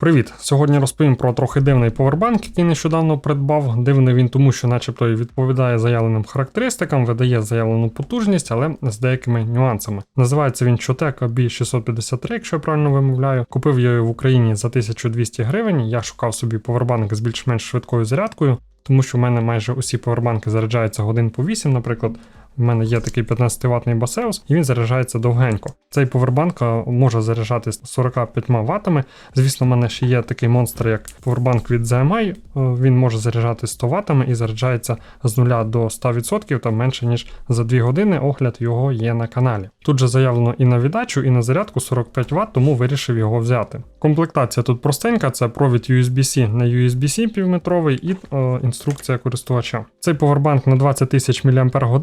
Привіт! Сьогодні розповім про трохи дивний повербанк, який нещодавно придбав. Дивний він тому, що, начебто, і відповідає заявленим характеристикам, видає заявлену потужність, але з деякими нюансами. Називається він Chotec B653, якщо я правильно вимовляю. Купив я його в Україні за 1200 гривень. Я шукав собі повербанк з більш-менш швидкою зарядкою, тому що в мене майже усі повербанки заряджаються годин по 8, наприклад. У мене є такий 15-ваттний басеус, і він заряджається довгенько. Цей повербанк може заряджатись 45 ваттами. Звісно, в мене ще є такий монстр, як повербанк від ZMI. Е, Він може заряджатись 100 ваттами і заряджається з 0 до 100%, там менше ніж за 2 години. Огляд його є на каналі. Тут же заявлено і на віддачу, і на зарядку 45 Вт, тому вирішив його взяти. Комплектація тут простенька, це провід USB-C на USB-C півметровий і е, інструкція користувача. Цей повербанк на 20 тисяч мАч.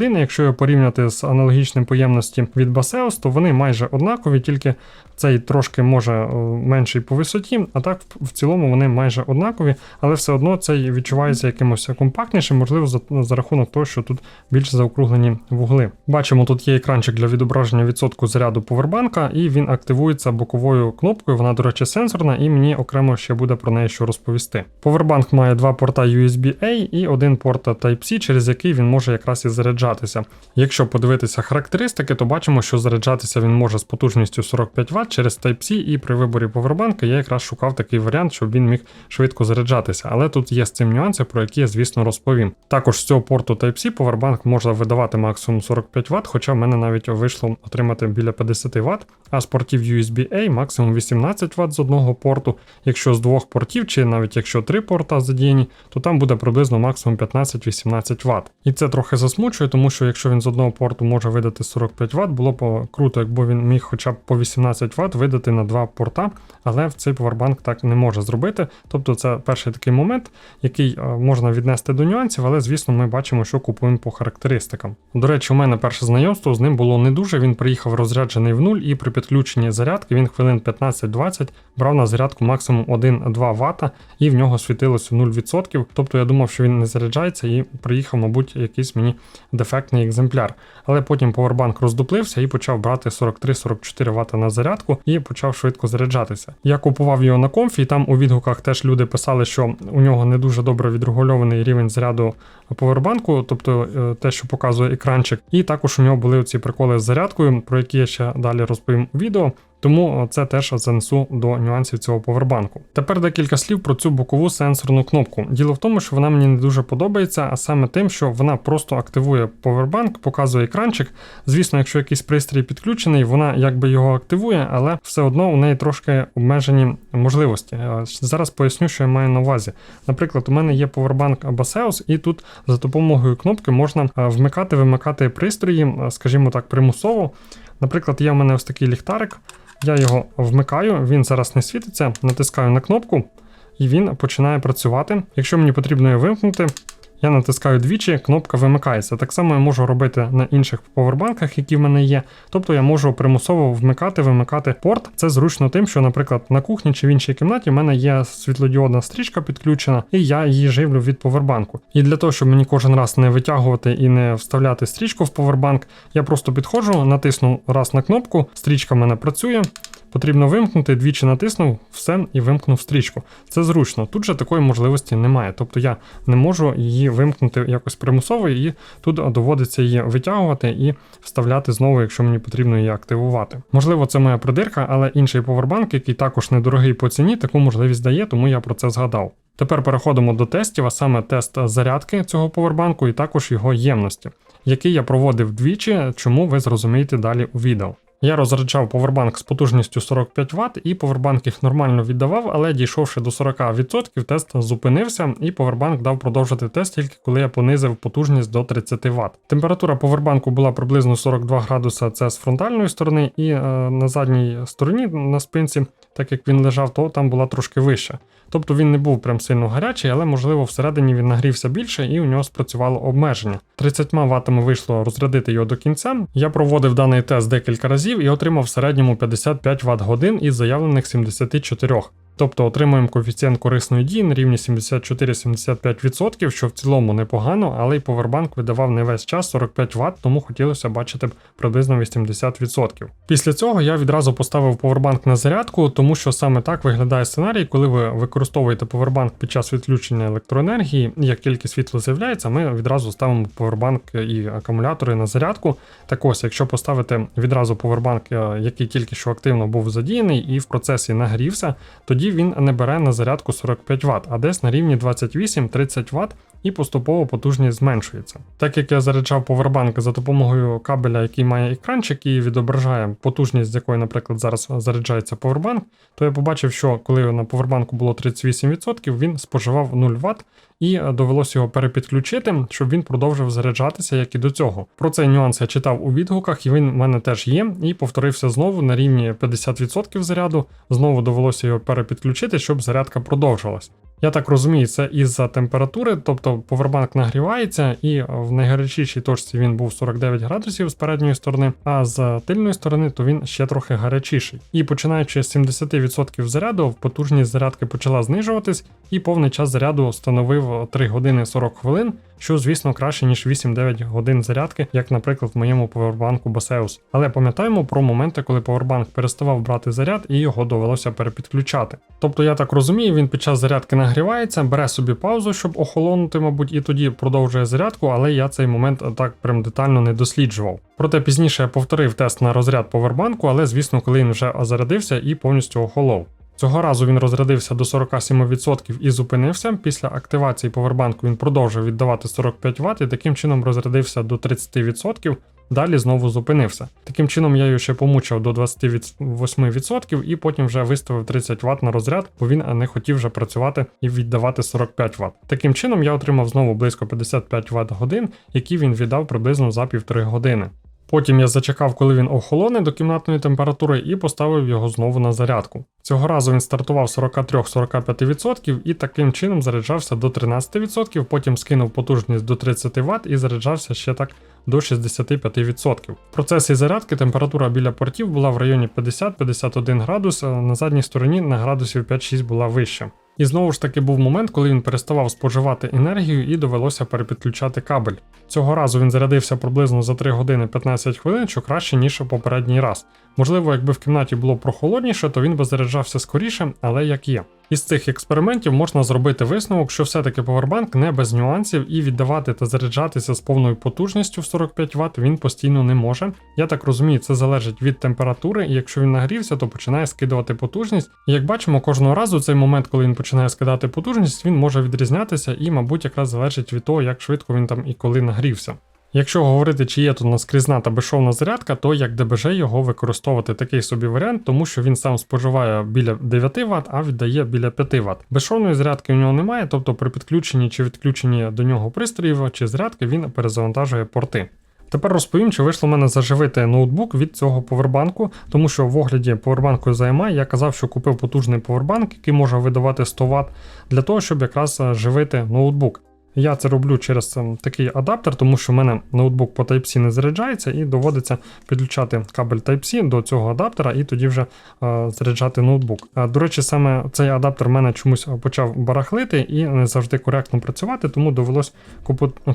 Якщо його порівняти з аналогічним по ємності від Baseus, то вони майже однакові, тільки цей трошки може е, менший по висоті, а так в цілому вони майже однакові, але все одно цей відчувається якимось компактнішим, можливо, за, за рахунок того, що тут більш заокруглені вугли. Бачимо, тут є екранчик для відображення відсотку заряду повербанка, і він активується боковою кнопкою. Вона, до речі, сенсорна, і мені окремо ще буде про неї що розповісти. Повербанк має два порта USB-A і один порт Type-C, через який він може якраз і заряджатися. Якщо подивитися характеристики, то бачимо, що заряджатися він може з потужністю 45 Вт через Type-C, і при виборі повербанка я якраз шукав такий варіант, щоб він міг швидко заряджатися. Але тут є з цим нюанси, про які я, звісно, розповім. Також з цього порту Type-C повербанк може видавати максимум 45 Вт, хоча в мене навіть вийшло отримати біля 50 Вт, а з портів USB-A максимум 18 Вт з одного порту. Якщо з двох портів, чи навіть якщо три порта задіяні, то там буде приблизно максимум 15-18 Вт. І це трохи засмучує, тому що якщо він з одного порту може видати 45 Вт, було б круто, якби він міг хоча б по 18 Вт видати на два порта, але в цей повербанк так не може зробити. Тобто це перший такий момент, який е, можна віднести до нюансів, але звісно, ми бачимо, що купуємо по характеристикам. До речі, у мене перше знайомство з ним було не дуже. Він приїхав розряджений в нуль, і при підключенні зарядки він хвилин 15-20 брав на зарядку максимум 1-2 Вт, і в нього світилося 0%. Тобто я думав, що він не заряджається, і приїхав, мабуть, якийсь мені дефектний екземпляр. Але потім повербанк роздуплився і почав брати 43-44 Вт на зарядку і почав швидко заряджатися. Я купував його на комфі, і там у відгуках теж люди писали, що у нього не дуже добре відрегульований рівень заряду повербанку, тобто е, те, що показує екранчик. І також у нього були ці приколи з зарядкою, про які я ще далі розповім у відео. Тому це теж занесу до нюансів цього повербанку. Тепер декілька слів про цю бокову сенсорну кнопку. Діло в тому, що вона мені не дуже подобається, а саме тим, що вона просто активує повербанк, показує екранчик. Звісно, якщо якийсь пристрій підключений, вона якби його активує, але все одно у неї трошки обмежені можливості. Зараз поясню, що я маю на увазі. Наприклад, у мене є повербанк Baseus, і тут за допомогою кнопки можна вмикати-вимикати пристрої, скажімо так, примусово. Наприклад, є у мене ось такий ліхтарик. Я його вмикаю, він зараз не світиться, натискаю на кнопку, і він починає працювати. Якщо мені потрібно його вимкнути, я натискаю двічі, кнопка вимикається. Так само я можу робити на інших повербанках, які в мене є. Тобто я можу примусово вмикати, вимикати порт. Це зручно тим, що, наприклад, на кухні чи в іншій кімнаті в мене є світлодіодна стрічка підключена, і я її живлю від повербанку. І для того, щоб мені кожен раз не витягувати і не вставляти стрічку в повербанк, я просто підходжу, натисну раз на кнопку, стрічка в мене працює. Потрібно вимкнути, двічі натиснув, все і вимкнув стрічку. Це зручно. Тут же такої можливості немає. Тобто я не можу її вимкнути якось примусово, і тут доводиться її витягувати і вставляти знову, якщо мені потрібно її активувати. Можливо, це моя придирка, але інший повербанк, який також недорогий по ціні, таку можливість дає, тому я про це згадав. Тепер переходимо до тестів, а саме тест зарядки цього повербанку і також його ємності, який я проводив двічі, чому ви зрозумієте далі у відео. Я розряджав повербанк з потужністю 45 Вт, і повербанк їх нормально віддавав, але дійшовши до 40%, тест зупинився, і повербанк дав продовжити тест тільки коли я понизив потужність до 30 Вт. Температура повербанку була приблизно 42 градуса, це з фронтальної сторони, і е, на задній стороні на спинці, так як він лежав, то там була трошки вища. Тобто він не був прям сильно гарячий, але можливо всередині він нагрівся більше і у нього спрацювало обмеження. 30 ватами вийшло розрядити його до кінця. Я проводив даний тест декілька разів і отримав в середньому 55 Вт годин із заявлених 74. Тобто отримуємо коефіцієнт корисної дії на рівні 74-75%, що в цілому непогано, але й повербанк видавав не весь час 45 Вт, тому хотілося бачити приблизно 80%. Після цього я відразу поставив повербанк на зарядку, тому що саме так виглядає сценарій, коли ви використовуєте повербанк під час відключення електроенергії, як тільки світло з'являється, ми відразу ставимо повербанк і акумулятори на зарядку. Так ось, якщо поставити відразу повербанк, е, який тільки що активно був задіяний і в процесі нагрівся, тоді він не бере на зарядку 45 Вт, а десь на рівні 28-30 Вт. І поступово потужність зменшується. Так як я заряджав повербанк за допомогою кабеля, який має екранчик і відображає потужність, з якої, наприклад, зараз заряджається повербанк, то я побачив, що коли на повербанку було 38%, він споживав 0 Вт, і довелося його перепідключити, щоб він продовжив заряджатися, як і до цього. Про цей нюанс я читав у відгуках, і він в мене теж є. І повторився знову на рівні 50% заряду. Знову довелося його перепідключити, щоб зарядка продовжилась. Я так розумію, це із-за температури, тобто повербанк нагрівається, і в найгарячішій точці він був 49 градусів з передньої сторони, а з тильної сторони то він ще трохи гарячіший. І починаючи з 70% заряду, потужність зарядки почала знижуватись, і повний час заряду становив 3 години 40 хвилин, що, звісно, краще, ніж 8-9 годин зарядки, як, наприклад, в моєму повербанку Baseus. Але пам'ятаємо про моменти, коли повербанк переставав брати заряд і його довелося перепідключати. Тобто, я так розумію, він під час зарядки нагрівається, бере собі паузу, щоб охолонути, мабуть, і тоді продовжує зарядку, але я цей момент так прям детально не досліджував. Проте пізніше я повторив тест на розряд повербанку, але звісно, коли він вже зарядився і повністю охолов. Цього разу він розрядився до 47% і зупинився. Після активації повербанку він продовжив віддавати 45 Вт і таким чином розрядився до 30%. Далі знову зупинився. Таким чином я його ще помучив до 28% і потім вже виставив 30 Вт на розряд, бо він не хотів вже працювати і віддавати 45 Вт. Таким чином я отримав знову близько 55 Вт годин, які він віддав приблизно за півтори години. Потім я зачекав, коли він охолоне до кімнатної температури, і поставив його знову на зарядку. Цього разу він стартував 43-45% і таким чином заряджався до 13%, потім скинув потужність до 30 Вт і заряджався ще так до 65%. В процесі зарядки температура біля портів була в районі 50-51 градус, а на задній стороні на градусів 5-6 була вища. І знову ж таки був момент, коли він переставав споживати енергію і довелося перепідключати кабель. Цього разу він зарядився приблизно за 3 години 15 хвилин, що краще, ніж у попередній раз. Можливо, якби в кімнаті було прохолодніше, то він би заряджався скоріше, але як є. Із цих експериментів можна зробити висновок, що все-таки повербанк не без нюансів і віддавати та заряджатися з повною потужністю в 45 Вт він постійно не може. Я так розумію, це залежить від температури, і якщо він нагрівся, то починає скидувати потужність. І як бачимо, кожного разу цей момент, коли він починає скидати потужність, він може відрізнятися і, мабуть, якраз залежить від того, як швидко він там і коли нагрівся. Якщо говорити, чи є тут наскрізна та безшовна зарядка, то як ДБЖ його використовувати такий собі варіант, тому що він сам споживає біля 9 Вт, а віддає біля 5 Вт. Безшовної зарядки у нього немає, тобто при підключенні чи відключенні до нього пристроїв чи зарядки він перезавантажує порти. Тепер розповім, чи вийшло в мене заживити ноутбук від цього повербанку, тому що в огляді повербанку ZMI я казав, що купив потужний повербанк, який може видавати 100 Вт, для того, щоб якраз живити ноутбук. Я це роблю через там, такий адаптер, тому що в мене ноутбук по Type-C не заряджається, і доводиться підключати кабель Type-C до цього адаптера і тоді вже е, заряджати ноутбук. Е, до речі, саме цей адаптер в мене чомусь почав барахлити і не завжди коректно працювати, тому довелось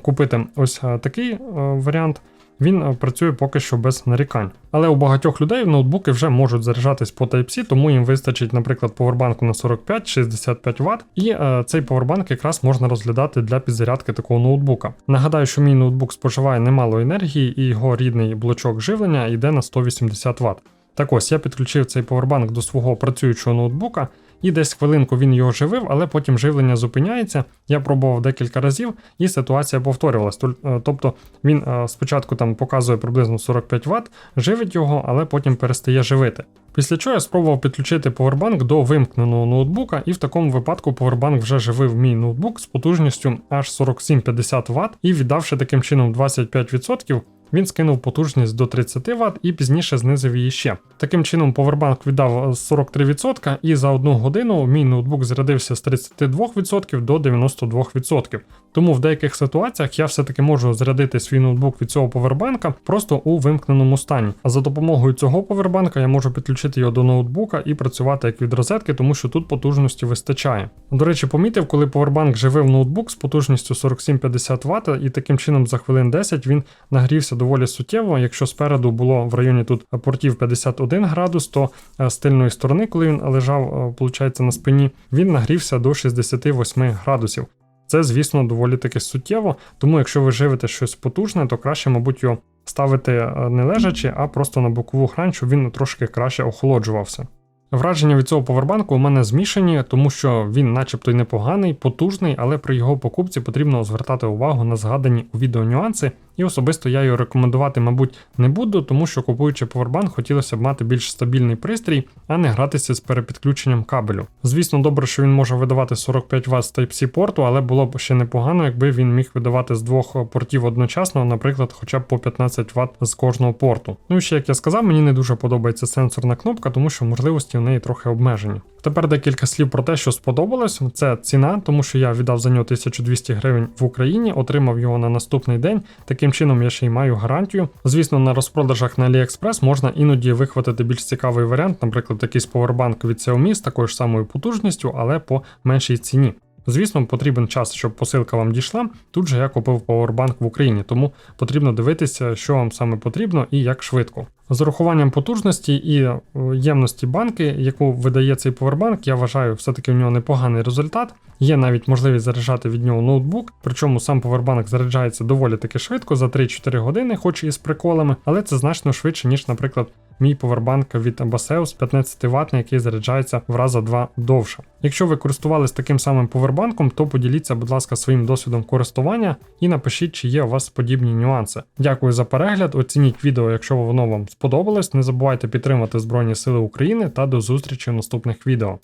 купити ось е, такий е, варіант він е, працює поки що без нарікань. Але у багатьох людей ноутбуки вже можуть заряджатись по Type-C, тому їм вистачить, наприклад, повербанку на 45-65 Вт, і е, цей повербанк якраз можна розглядати для підзарядки такого ноутбука. Нагадаю, що мій ноутбук споживає немало енергії, і його рідний блочок живлення йде на 180 Вт. Так ось я підключив цей повербанк до свого працюючого ноутбука. І десь хвилинку він його живив, але потім живлення зупиняється. Я пробував декілька разів, і ситуація повторювалась. Е, тобто він е, спочатку там показує приблизно 45 Вт, живить його, але потім перестає живити. Після чого я спробував підключити повербанк до вимкненого ноутбука, і в такому випадку повербанк вже живив мій ноутбук з потужністю аж 47-50 Вт і віддавши таким чином 25%, він скинув потужність до 30 Вт і пізніше знизив її ще. Таким чином, повербанк віддав 43% і за одну годину мій ноутбук зарядився з 32% до 92%. Тому в деяких ситуаціях я все-таки можу зарядити свій ноутбук від цього повербанка просто у вимкненому стані. А за допомогою цього повербанка я можу підключити його до ноутбука і працювати як від розетки, тому що тут потужності вистачає. До речі, помітив, коли повербанк живив ноутбук з потужністю 47-50 Вт, і таким чином за хвилин 10 він нагрівся доволі суттєво. Якщо спереду було в районі тут портів 51 градус, то е, з тильної сторони, коли він лежав, виходить, на спині, він нагрівся до 68 градусів. Це, звісно, доволі таки суттєво, тому якщо ви живете щось потужне, то краще, мабуть, його ставити е, не лежачи, а просто на бокову грань, щоб він трошки краще охолоджувався. Враження від цього повербанку у мене змішані, тому що він, начебто, й непоганий, потужний, але при його покупці потрібно звертати увагу на згадані у відео нюанси, і особисто я його рекомендувати, мабуть, не буду, тому що купуючи повербанк, хотілося б мати більш стабільний пристрій, а не гратися з перепідключенням кабелю. Звісно, добре, що він може видавати 45 Вт з Type-C порту, але було б ще непогано, якби він міг видавати з двох портів одночасно, наприклад, хоча б по 15 Вт з кожного порту. Ну і ще як я сказав, мені не дуже подобається сенсорна кнопка, тому що можливості в неї трохи обмежені. Тепер декілька слів про те, що сподобалось. Це ціна, тому що я віддав за нього 1200 гривень в Україні, отримав його на наступний день. Таким чином я ще й маю гарантію. Звісно, на розпродажах на AliExpress можна іноді вихватити більш цікавий варіант, наприклад, якийсь повербанк від Xiaomi з такою ж самою потужністю, але по меншій ціні. Звісно, потрібен час, щоб посилка вам дійшла. Тут же я купив павербанк в Україні, тому потрібно дивитися, що вам саме потрібно і як швидко. З урахуванням потужності і е, ємності банки, яку видає цей повербанк, я вважаю, все-таки в нього непоганий результат. Є навіть можливість заряджати від нього ноутбук, причому сам повербанк заряджається доволі таки швидко, за 3-4 години, хоч і з приколами, але це значно швидше, ніж, наприклад, мій повербанк від Baseus 15 Вт, який заряджається в раза два довше. Якщо ви користувались таким самим повербанком, то поділіться, будь ласка, своїм досвідом користування і напишіть, чи є у вас подібні нюанси. Дякую за перегляд. Оцініть відео, якщо воно вам сподобалось. Не забувайте підтримати Збройні Сили України та до зустрічі в наступних відео.